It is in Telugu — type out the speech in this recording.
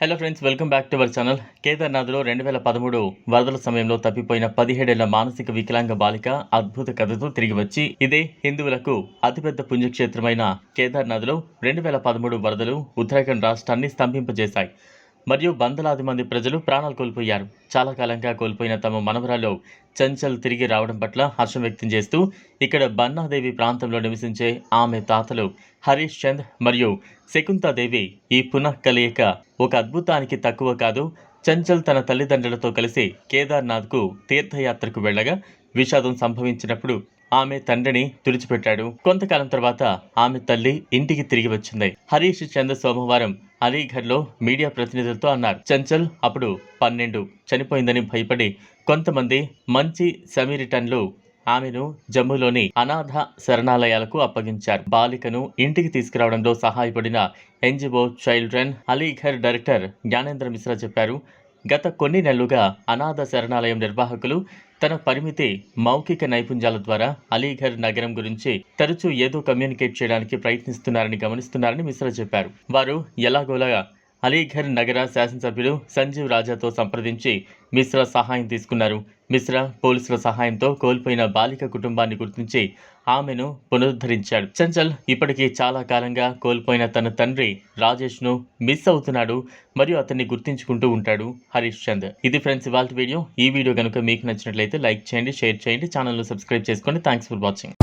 Hello friends welcome back to our channel కేదార్నాథ్లో రెండు వేల పదమూడు వరదల సమయంలో తప్పిపోయిన పదిహేడేళ్ళ మానసిక వికలాంగ బాలిక అద్భుత కథతో తిరిగి వచ్చి ఇదే హిందువులకు అతిపెద్ద పుణ్యక్షేత్రమైన కేదార్నాథ్లో రెండు వేల పదమూడు వరదలు ఉత్తరాఖండ్ రాష్ట్రాన్ని స్తంభింపజేశాయి. మరియు వందలాది మంది ప్రజలు ప్రాణాలు కోల్పోయారు. చాలా కాలంగా కోల్పోయిన తమ మనవరాలు చంచల్ తిరిగి రావడం పట్ల హర్షం వ్యక్తం చేస్తూ ఇక్కడ బన్నాదేవి ప్రాంతంలో నివసించే ఆమె తాతలు హరీష్ చంద్ మరియు శకుంతాదేవి ఈ పునః కలయిక ఒక అద్భుతానికి తక్కువ కాదు. చంచల్ తన తల్లిదండ్రులతో కలిసి కేదార్నాథ్కు తీర్థయాత్రకు వెళ్ళగా విషాదం సంభవించినప్పుడు ఆమె తండ్రిని తుడిచిపెట్టాడు. కొంతకాలం తర్వాత ఆమె తల్లి ఇంటికి తిరిగి వచ్చింది. హరీష్ చంద్ర సోమవారం అలీఘర్లో మీడియా ప్రతినిధులతో అన్నారు. చంచల్ అప్పుడు పన్నెండు చనిపోయిందని భయపడి కొంతమంది మంచి సమీరిటన్లు ఆమెను జమ్మూలోని అనాథ శరణాలయాలకు అప్పగించారు. బాలికను ఇంటికి తీసుకురావడంలో సహాయపడిన NGO children Aligarh director Gyanendra Mishra చెప్పారు. గత కొన్ని నెలలుగా అనాథ శరణాలయం నిర్వాహకులు తన పరిమితి మౌఖిక నైపుణ్యాల ద్వారా అలీఘర్ నగరం గురించి తరచూ ఏదో కమ్యూనికేట్ చేయడానికి ప్రయత్నిస్తున్నారని గమనిస్తున్నారని మిశ్రా చెప్పారు. వారు ఎలాగోలా అలీఘర్ నగర శాసనసభ్యులు సంజీవ్ రాజాతో సంప్రదించి మిశ్రా సహాయం తీసుకున్నారు. మిశ్రా పోలీసుల సహాయంతో కోల్పోయిన బాలిక కుటుంబాన్ని గుర్తించి ఆమెను పునరుద్ధరించాడు. చంచల్ ఇప్పటికీ చాలా కాలంగా కోల్పోయిన తన తండ్రి రాజేష్ను మిస్ అవుతున్నాడు మరియు అతన్ని గుర్తించుకుంటూ ఉంటాడు హరీష్ చంద్. ఇది ఫ్రెండ్స్ ఇవాళ వీడియో. ఈ వీడియో కనుక మీకు నచ్చినట్లయితే లైక్ చేయండి షేర్ చేయండి ఛానల్ను సబ్స్క్రైబ్ చేసుకోండి. Thanks for watching.